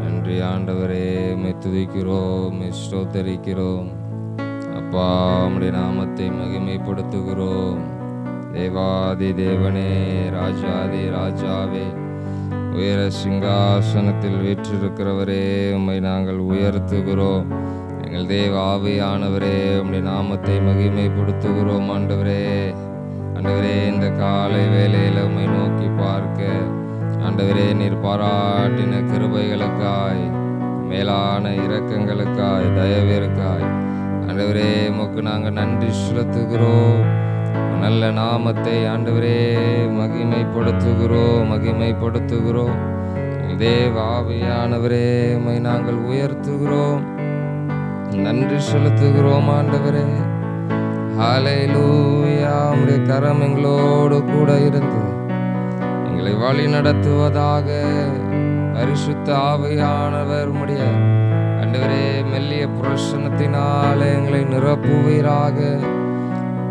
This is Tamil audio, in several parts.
நன்றி ஆண்டவரே உம்மை துதிக்கிறோம் உம்மை ஸ்தோத்தரிக்கிறோம். அப்பா உம்முடைய நாமத்தை மகிமைப்படுத்துகிறோம். தேவாதி தேவனே ராஜாதி ராஜாவே உயர சிங்காசனத்தில் வீற்றிருக்கிறவரே உம்மை நாங்கள் உயர்த்துகிறோம். எங்கள் தேவ ஆவியானவரே உம்முடைய நாமத்தை மகிமைப்படுத்துகிறோம் ஆண்டவரே. ஆண்டவரே இந்த காலை வேலையில் உம்மை நோக்கி பார்க்க ஆண்டவரே நீர் பாராட்டின கிருபைகளுக்காய் மேலான இரக்கங்களுக்காய் தயவிற்காய். ஆண்டவரே உமக்கு நாங்கள் நன்றி செலுத்துகிறோம். நல்ல நாமத்தை ஆண்டவரே மகிமைப்படுத்துகிறோம் மகிமைப்படுத்துகிறோம். எங்கள் தேவ நாங்கள் உயர்த்துகிறோம். நன்றி செலுத்துகிறோம் ஆண்டவரே. ஹாலை லூயா உடைய கரம் எங்களோடு கூட இருந்து. எங்களை வழி நடத்துவதாக பரிசுத்த ஆவையானவர் உடைய அண்டவரே மெல்லிய பிரசன்னத்தினாலே எங்களை நிரப்புவீராக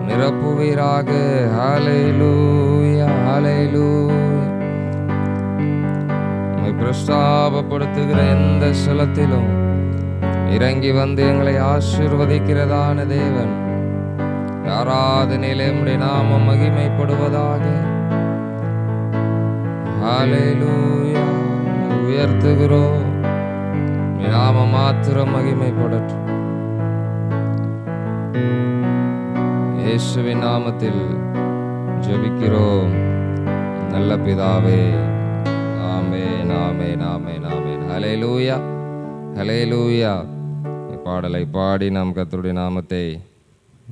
நிரப்புவீராக. ஹalleluya ஹalleluya. பிரஸ்தாபப்படுத்துகிற எந்த சலத்திலும் இறங்கி வந்து எங்களை ஆசிர்வதிக்கிறதான தேவன். ஆராதனையிலே உம்முடைய நாமம் மகிமைப்படுவதாக உயர்த்துகிறோம். நாம நாமம் மாத்திரம் மகிமைப்படட்டும். இயேசுவின் நாமத்தில் ஜெபிக்கிறோம். நல்ல பிதாவே நாமே நாமே நாமே நாமே ஹலே லூயா ஹலே லூயா பாடலை பாடி நாம் கர்த்தருடைய நாமத்தை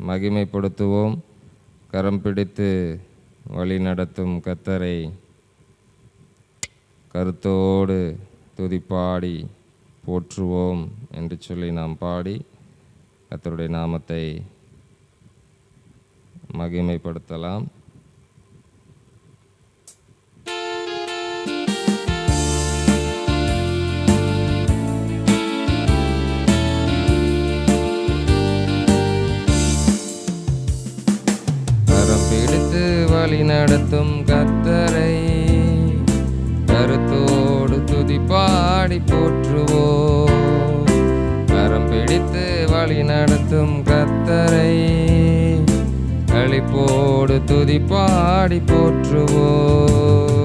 மகிமைப்படுத்துவோம். கரம் பிடித்து வழி நடத்தும் கத்தரை கருத்தோடு துதிப்பாடி போற்றுவோம் என்று சொல்லி நாம் பாடி கத்தருடைய நாமத்தை மகிமைப்படுத்தலாம். நடத்தும் கத்தரை. களிப்போடு துதிப்பாடி போற்றுவோம்.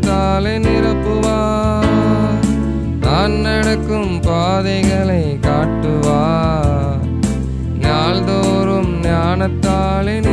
ஞானத்தாலே நிரப்புவார். நான் நடக்கும் பாதைகளை காட்டுவார். நாள்தோறும் ஞானத்தாலே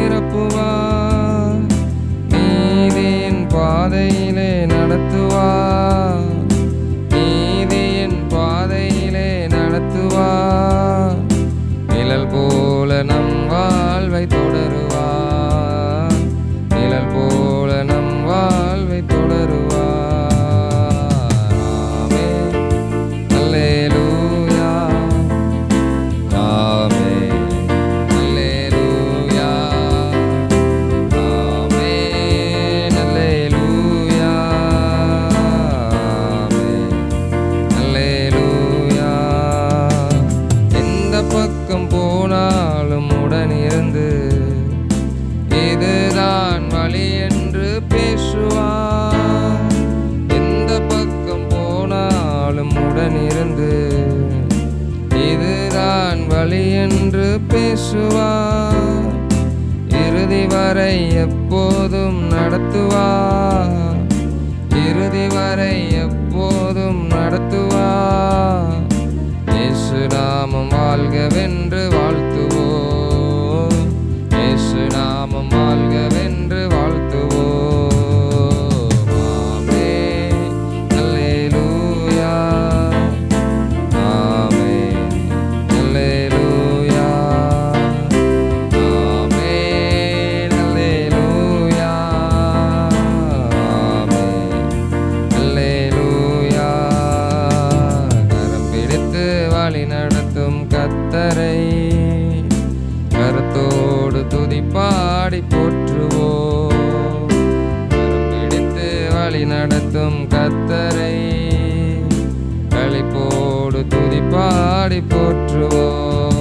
துதிப்பாடி போற்றுவோம்.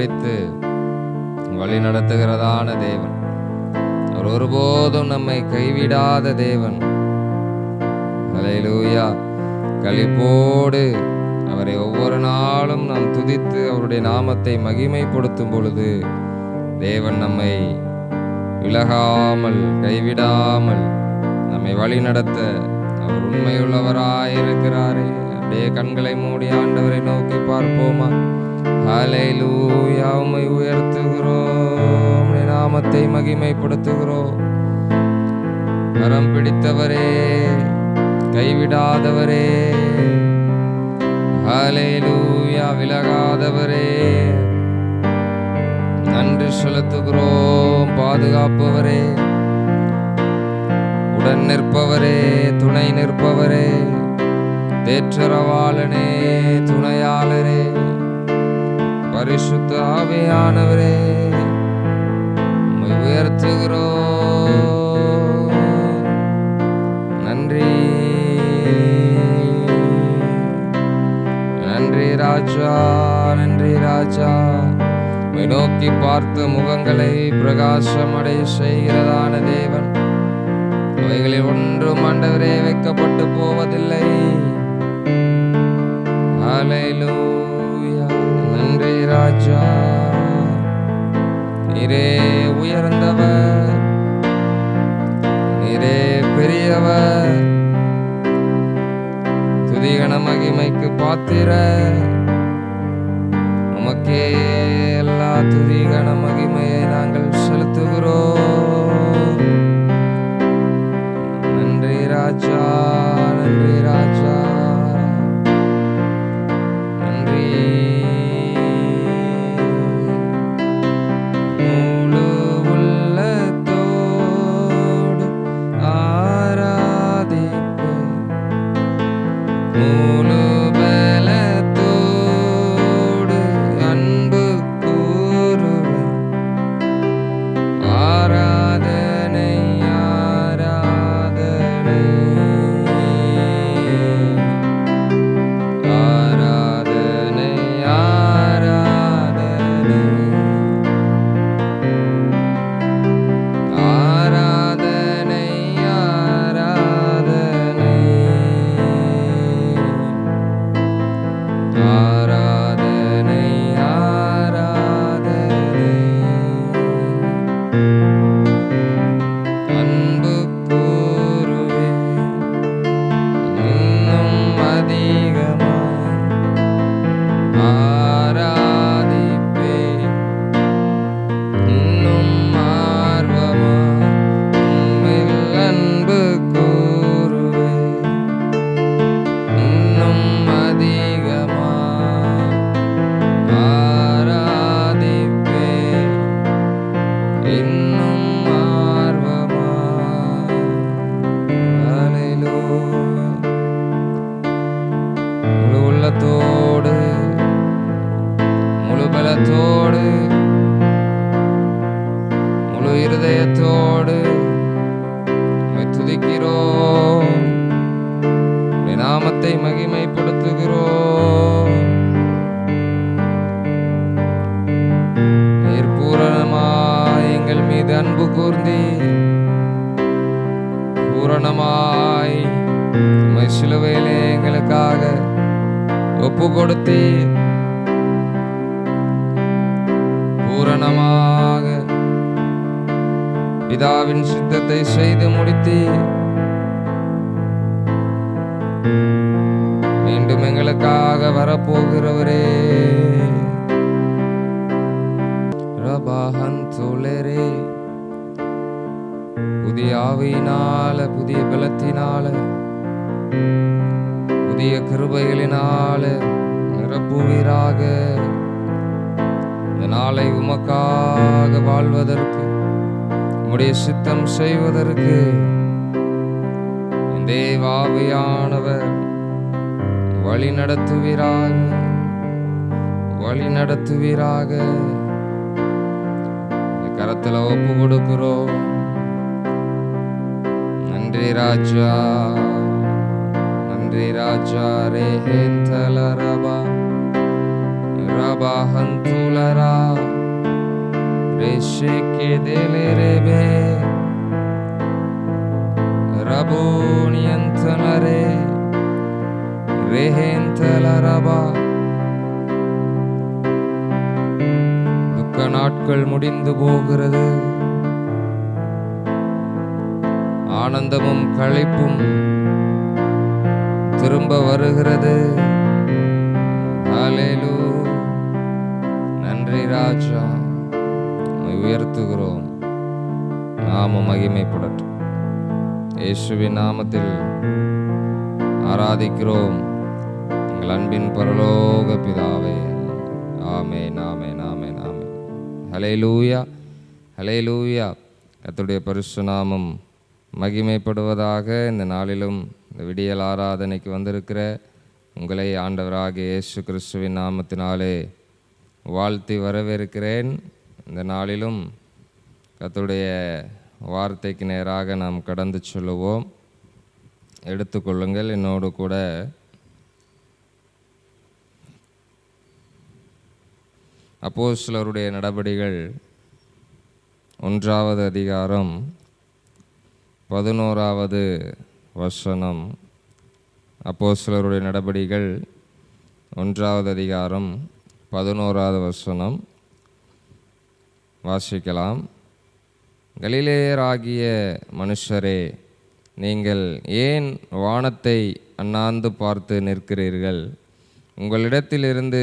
பிடித்து வழி நடத்துகிறதான தேவன். அவர் ஒருபோதும் நம்மை கைவிடாத தேவன். அலையிலூயா களிப்போடு அவரை ஒவ்வொரு நாளும் நாம் துதித்து அவருடைய நாமத்தை மகிமைப்படுத்தும் பொழுது தேவன் நம்மை விலகாமல் கைவிடாமல் நம்மை வழி நடத்த அவர் உண்மையுள்ளவராயிருக்கிறாரே. அப்படியே கண்களை மூடி ஆண்டவரை நோக்கி பார்ப்போமா? ஹலைலூயா உம்மை உயர்த்துகிறோம். நாமத்தை மகிமைப்படுத்துகிறோம். கரம் பிடித்தவரே கைவிடாதவரே. ஹலைலூயா விலகாதவரே. நன்றி செலுத்துகிறோம். பாதுகாப்பவரே. உடன் நிற்பவரே துணை நிற்பவரே. தேற்றரவாளனே துணையாளரே. பரிசுத்த ஆவியானவரே உம்மை உயர்த்துகிறோம். நன்றி. நன்றி ராஜா நன்றி ராஜா. நோக்கி பார்த்து முகங்களை பிரகாசமடைய செய்கிறதான தேவன். அவைகளில் ஒன்றும் ஆண்டவரே வைக்கப்பட்டு போவதில்லை. அலையிலும் ராஜா. நீரே உயர்ந்தவர். நீரே பெரியவர். துதிகன மகிமைக்கு பாத்திர உமக்கே எல்லா துதி துதிக்கிறோம் நாமத்தை மகிமைப்படுத்துகிறோம். நீர் எங்கள் மீது அன்பு கூர்ந்தீர் பூரணமாய் சிலுவையிலே எங்களுக்காக ஒப்பு கொடுத்தீர் பிதாவின் சித்தத்தை செய்து முடித்தீர். மீண்டும் எங்களுக்காக வரப்போகிறவரே. ரபாஹன் சோழரே புதிய ஆவியினால புதிய பலத்தினால புதிய கிருபைகளினால நிரப்புவீராக. இந்த நாளை உமக்காக வாழ்வதற்கு உம்முடைய சித்தம் செய்வதற்கு தேவாவியானவர் வழி நடத்துவீராக வழி நடத்துவீராக. கரத்தில் ஒப்பு கொடுக்கிறோம். நன்றி ராஜா நன்றி ராஜா ரேஹேந்தல ரபா ரபா ஹந்துலரா ரேஷேக்கே தேலே ரேபே ரபோனியந்தலரே ரேஹேந்தல ரபா துக்க நாட்கள் முடிந்து போகிறது ஆனந்தமும் களைப்பும் திரும்ப வருகிறது ஹalleluya. நன்றி ராஜா உயர்த்துகிறோம். நாம மகிமைப்படட்டும். இயேசுவின் நாமத்தில் ஆராதிக்கிறோம். எங்கள் அன்பின் பரலோக பிதாவே. ஆமே நாமே நாமே ஆமென் ஆமென். ஹalleluya ஹalleluya. கர்த்தருடைய பரிசு நாமம் மகிமைப்படுவதாக இந்த நாளிலும் இந்த விடியல் ஆராதனைக்கு வந்திருக்கிற உங்களை ஆண்டவராக இயேசு கிறிஸ்துவின் நாமத்தினாலே வாழ்த்தி வரவேற்கிறேன். இந்த நாளிலும் கத்துடைய வார்த்தைக்கு நேராக நாம் கடந்து சொல்லுவோம். எடுத்துக்கொள்ளுங்கள் என்னோடு கூட அப்போஸ்தலருடைய நடபடிகள் ஒன்றாவது அதிகாரம் பதினோராவது வசனம். அப்போஸ்தலருடைய நடபடிகள் ஒன்றாவது அதிகாரம் பதினோராவது வசனம். வாசிக்கலாம். கலிலேயராகிய மனுஷரே நீங்கள் ஏன் வானத்தை அண்ணாந்து பார்த்து நிற்கிறீர்கள்? உங்களிடத்திலிருந்து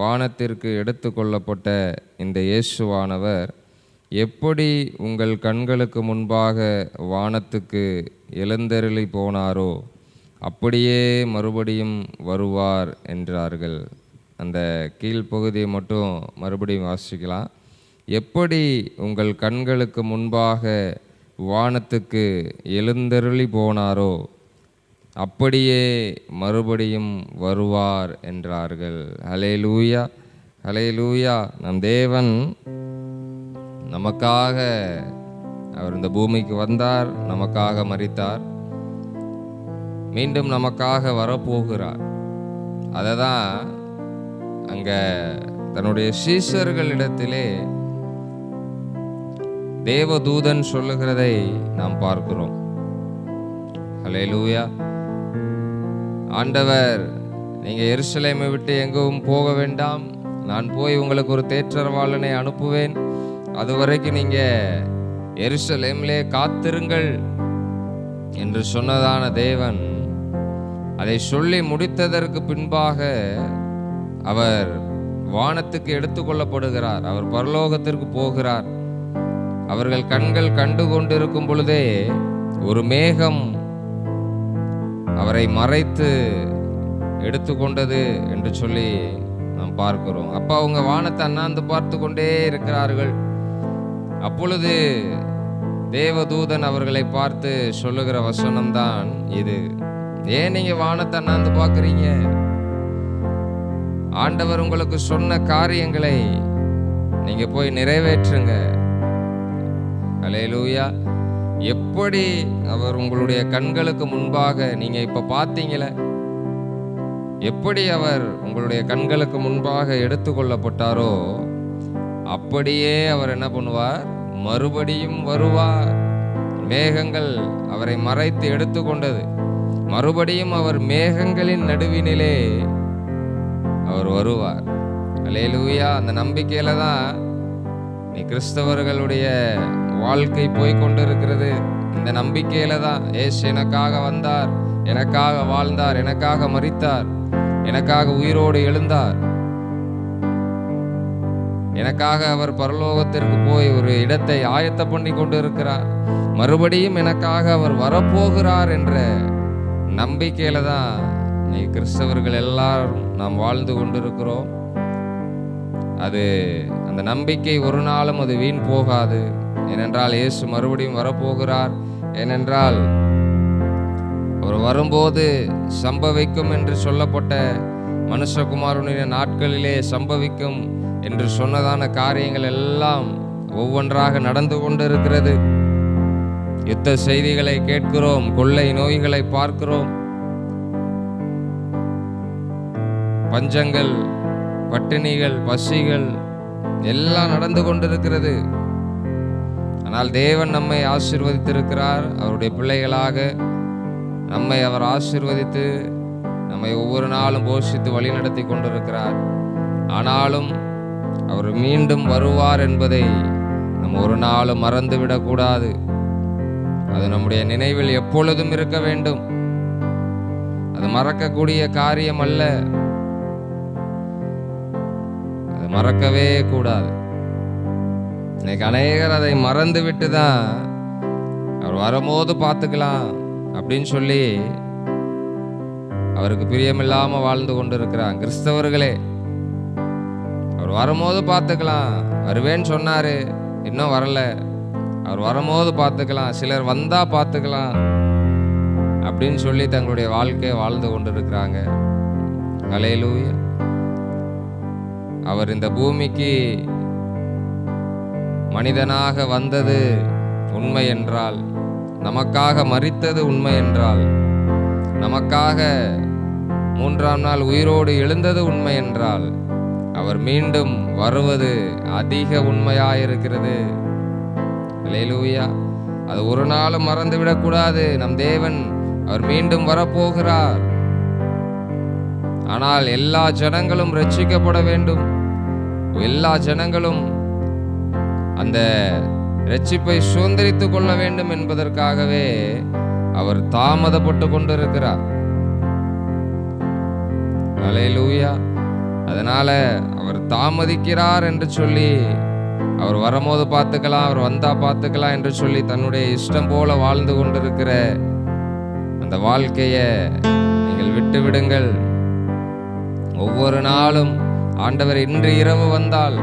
வானத்திற்கு எடுத்து கொள்ளப்பட்ட இந்த இயேசுவானவர் எப்படி உங்கள் கண்களுக்கு முன்பாக வானத்துக்கு எழுந்தருளி போனாரோ அப்படியே மறுபடியும் வருவார் என்றார்கள். அந்த கீழ்ப்பகுதியை மட்டும் மறுபடியும் வாசிக்கலாம். எப்படி உங்கள் கண்களுக்கு முன்பாக வானத்துக்கு எழுந்தருளி போனாரோ அப்படியே மறுபடியும் வருவார் என்றார்கள். ஹலே லூயா ஹலே லூயா நம் தேவன் நமக்காக அவர் இந்த பூமிக்கு வந்தார் நமக்காக மறித்தார் மீண்டும் நமக்காக வரப்போகிறார். அதை தான் அங்கே தன்னுடைய சீஷர்களிடத்திலே தேவதூதன் சொல்லுகிறதை நாம் பார்க்கிறோம். ஹalleluya. ஆண்டவர் நீங்கள் எருசலேமை விட்டு எங்கும் போக வேண்டாம். நான் போய் உங்களுக்கு ஒரு தேற்றரவாளனை அனுப்புவேன். அது வரைக்கும் நீங்கள் எருசலேமிலே காத்திருங்கள் என்று சொன்னதான தேவன் அதை சொல்லி முடித்ததற்கு பின்பாக அவர் வானத்துக்கு எடுத்துக்கொள்ளப்படுகிறார் அவர் பரலோகத்திற்கு போகிறார். அவர்கள் கண்கள் கண்டு கொண்டிருக்கும் பொழுதே ஒரு மேகம் அவரை மறைத்து எடுத்துக்கொண்டது என்று சொல்லி நாம் பார்க்கிறோம். அப்ப அவங்க வானத்தை அண்ணாந்து பார்த்து கொண்டே இருக்கிறார்கள். அப்பொழுது தேவதூதன் அவர்களை பார்த்து சொல்லுகிற வசனம்தான் இது. ஏன் நீங்க வானத்தை அண்ணாந்து பார்க்குறீங்க? ஆண்டவர் உங்களுக்கு சொன்ன காரியங்களை நீங்க போய் நிறைவேற்றுங்க. அலேலூயா எப்படி அவர் உங்களுடைய கண்களுக்கு முன்பாக நீங்கள் இப்போ பார்த்தீங்களே? எப்படி அவர் உங்களுடைய கண்களுக்கு முன்பாக எடுத்துக்கொள்ளப்பட்டாரோ அப்படியே அவர் என்ன பண்ணுவார்? மறுபடியும் வருவார். மேகங்கள் அவரை மறைத்து எடுத்துக்கொண்டது மறுபடியும் அவர் மேகங்களின் நடுவினிலே அவர் வருவார். அலையலூயா அந்த நம்பிக்கையில தான் நீ கிறிஸ்தவர்களுடைய வாழ்க்கை போய்கொண்டிருக்கிறது இந்த நம்பிக்கையில தான் ஏஸ் எனக்காக வந்தார் எனக்காக வாழ்ந்தார் எனக்காக மறித்தார் எனக்காக உயிரோடு எழுந்தார். எனக்காக அவர் பரலோகத்திற்கு போய் ஒரு இடத்தை ஆயத்த பண்ணி கொண்டு இருக்கிறார் மறுபடியும் எனக்காக அவர் வரப்போகிறார் என்ற நம்பிக்கையில தான் நீ கிறிஸ்தவர்கள் எல்லாரும் நாம் வாழ்ந்து கொண்டிருக்கிறோம். அது அந்த நம்பிக்கை ஒரு நாளும் அது வீண் போகாது. ஏனென்றால் இயேசு மறுபடியும் வரப்போகிறார். ஏனென்றால் அவர் வரும்போது சம்பவிக்கும் என்று சொல்லப்பட்ட மனுஷகுமாரனுடைய நாட்களிலே சம்பவிக்கும் என்று சொன்னதான காரியங்கள் எல்லாம் ஒவ்வொன்றாக நடந்து கொண்டிருக்கிறது. யுத்த செய்திகளை கேட்கிறோம் கொள்ளை நோய்களை பார்க்கிறோம். பஞ்சங்கள் பட்டினிகள் பசிகள் எல்லாம் நடந்து கொண்டிருக்கிறது. ஆனால் தேவன் நம்மை ஆசீர்வதித்திருக்கிறார். அவருடைய பிள்ளைகளாக நம்மை அவர் ஆசீர்வதித்து நம்மை ஒவ்வொரு நாளும் போஷித்து வழிநடத்தி கொண்டிருக்கிறார். ஆனாலும் அவர் மீண்டும் வருவார் என்பதை நம்ம ஒரு நாளும் மறந்துவிடக்கூடாது அது நம்முடைய நினைவில் எப்பொழுதும் இருக்க வேண்டும். அது மறக்கக்கூடிய காரியம் அல்ல அது மறக்கவே கூடாது. இன்னைக்கு அநேகர் அதை மறந்து விட்டு தான் அவர் வரும்போது பார்த்துக்கலாம் அப்படின்னு சொல்லி அவருக்கு பிரியமில்லாமல் வாழ்ந்து கொண்டிருக்கிறான் கிறிஸ்தவர்களே அவர் வரும்போது பார்த்துக்கலாம். வருவேன்னு சொன்னார் இன்னும் வரல. அவர் வரும்போது பார்த்துக்கலாம். சிலர் வந்தால் பார்த்துக்கலாம் அப்படின்னு சொல்லி தங்களுடைய வாழ்க்கையை வாழ்ந்து கொண்டிருக்கிறாங்க. கலையிலூயா அவர் இந்த பூமிக்கு மனிதனாக வந்தது உண்மை என்றால் நமக்காக மறித்தது உண்மை என்றால் நமக்காக மூன்றாம் நாள் உயிரோடு எழுந்தது உண்மை என்றால் அவர் மீண்டும் வருவது அதிக உண்மையாயிருக்கிறது. லேலூயா அது ஒரு நாளும் மறந்து விடக்கூடாது நம் தேவன் அவர் மீண்டும் வரப்போகிறார். ஆனால் எல்லா ஜனங்களும் ரட்சிக்கப்பட வேண்டும். எல்லா ஜனங்களும் அந்த ரட்சிப்பை சுதந்திரித்துக் கொள்ள வேண்டும் என்பதற்காகவே அவர் தாமதப்பட்டு கொண்டிருக்கிறார். அலையலூயா அதனால அவர் தாமதிக்கிறார் என்று சொல்லி அவர் வரும்போது பார்த்துக்கலாம் அவர் வந்தா பார்த்துக்கலாம் என்று சொல்லி தன்னுடைய இஷ்டம் போல வாழ்ந்து கொண்டிருக்கிற அந்த வாழ்க்கையை நீங்கள் விட்டு விடுங்கள். ஒவ்வொரு நாளும் ஆண்டவர் இன்று இரவு வந்தால்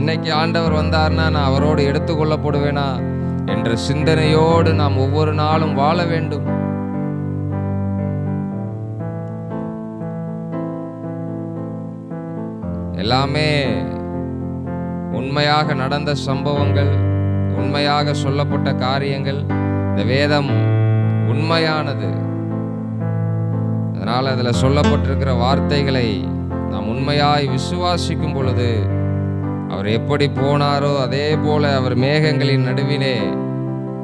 இன்னைக்கு ஆண்டவர் வந்தார்னா நான் அவரோடு எடுத்துக்கொள்ளப்படுவேனா? என்ற சிந்தனையோடு நாம் ஒவ்வொரு நாளும் வாழ வேண்டும். எல்லாமே உண்மையாக நடந்த சம்பவங்கள் உண்மையாக சொல்லப்பட்ட காரியங்கள் இந்த வேதம் உண்மையானது. அதனால் அதில் சொல்லப்பட்டிருக்கிற வார்த்தைகளை நாம் உண்மையாய் விசுவாசிக்கும் பொழுது அவர் எப்படி போனாரோ அதே போல அவர் மேகங்களின் நடுவிலே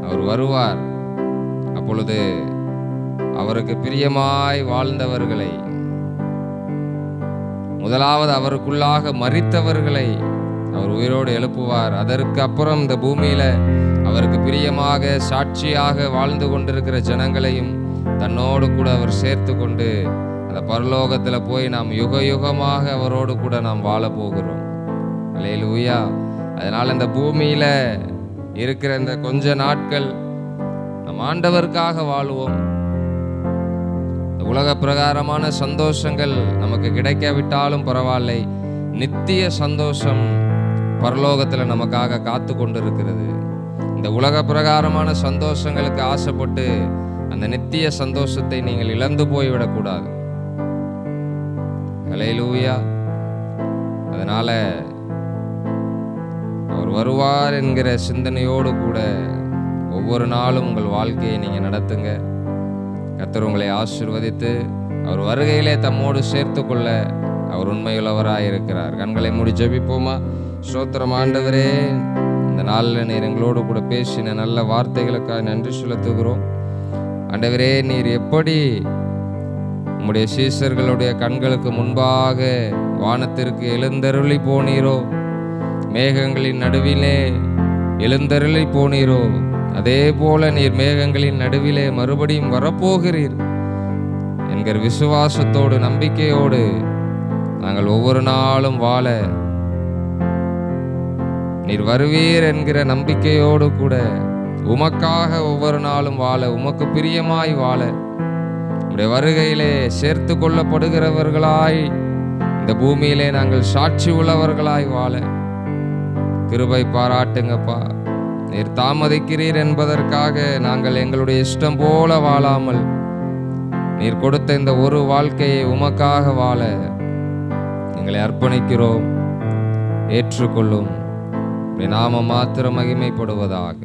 அவர் வருவார். அப்பொழுது அவருக்கு பிரியமாய் வாழ்ந்தவர்களை முதலாவது அவருக்குள்ளாக மறித்தவர்களை அவர் உயிரோடு எழுப்புவார். அதற்கு அப்புறம் இந்த பூமியில அவருக்கு பிரியமாக சாட்சியாக வாழ்ந்து கொண்டிருக்கிற ஜனங்களையும் தன்னோடு கூட அவர் சேர்த்து கொண்டு அந்த பரலோகத்தில் போய் நாம் யுக யுகமாக அவரோடு கூட நாம் வாழ போகிறோம். லூயா அதனால் இந்த பூமியில் இருக்கிற இந்த கொஞ்ச நாட்கள் நம் ஆண்டவருக்காக வாழுவோம். உலக பிரகாரமான சந்தோஷங்கள் நமக்கு கிடைக்காவிட்டாலும் பரவாயில்லை. நித்திய சந்தோஷம் பரலோகத்தில் நமக்காக காத்து கொண்டிருக்கிறது இந்த உலக பிரகாரமான சந்தோஷங்களுக்கு ஆசைப்பட்டு அந்த நித்திய சந்தோஷத்தை நீங்கள் இழந்து போய்விடக்கூடாது. ஹalleluya அதனால அவர் வருவார் என்கிற சிந்தனையோடு கூட ஒவ்வொரு நாளும் உங்கள் வாழ்க்கையை நீங்கள் நடத்துங்க. கத்தர் உங்களை ஆசிர்வதித்து அவர் வருகையிலே தம்மோடு சேர்த்து கொள்ள அவர் உண்மையுள்ளவராக இருக்கிறார். கண்களை மூடி ஜபிப்போமா? ஸ்தோத்திரம் ஆண்டவரே இந்த நாளில் நீர் எங்களோடு கூட பேசின நல்ல வார்த்தைகளுக்காக நன்றி செலுத்துகிறோம். ஆண்டவரே நீர் எப்படி உம்முடைய சீசர்களுடைய கண்களுக்கு முன்பாக வானத்திற்கு எழுந்தருளி போனீரோ மேகங்களின் நடுவிலே எழுந்தருளி போனீரோ? அதே போல நீர் மேகங்களின் நடுவிலே மறுபடியும் வரப்போகிறீர் என்கிற விசுவாசத்தோடு நம்பிக்கையோடு நாங்கள் ஒவ்வொரு நாளும் வாழ நீர் வருவீர் என்கிற நம்பிக்கையோடு கூட உமக்காக ஒவ்வொரு நாளும் வாழ உமக்கு பிரியமாய் வாழ. உடைய வருகையிலே சேர்த்து கொள்ளப்படுகிறவர்களாய் இந்த பூமியிலே நாங்கள் சாட்சி உள்ளவர்களாய் வாழ. கிருபை பாராட்டுங்கப்பா. நீர் தாமதிக்கிறீர் என்பதற்காக நாங்கள் எங்களுடைய இஷ்டம் போல வாழாமல் நீர் கொடுத்த இந்த ஒரு வாழ்க்கையை உமக்காக வாழ எங்களை அர்ப்பணிக்கிறோம் ஏற்றுக்கொள்ளும். நாம மாத்திரம் மகிமைப்படுவதாக.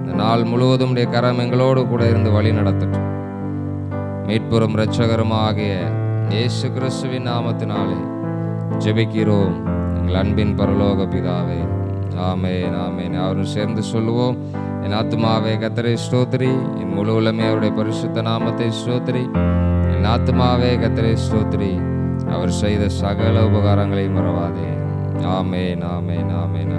இந்த நாள் முழுவதும் உடைய கரம் எங்களோடு கூட இருந்து வழி நடத்தட்டும். மீட்புறம் இரட்சகருமாகிய இயேசு கிறிஸ்துவின் நாமத்தினாலே ஜெபிக்கிறோம். எங்கள் அன்பின் பரலோக பிதாவே. ஆமே நாமே அவரும் சேர்ந்து சொல்லுவோம். என் ஆத்துமாவே கத்தரை ஸ்தோத்திரி. என் முழு உலமே அவருடைய பரிசுத்த நாமத்தை ஸ்தோத்திரி. என் ஆத்மாவே கத்தரை ஸ்தோத்திரி. அவர் செய்த சகல உபகாரங்களையும் மறவாதே. நாமே நாமே ஆமென்.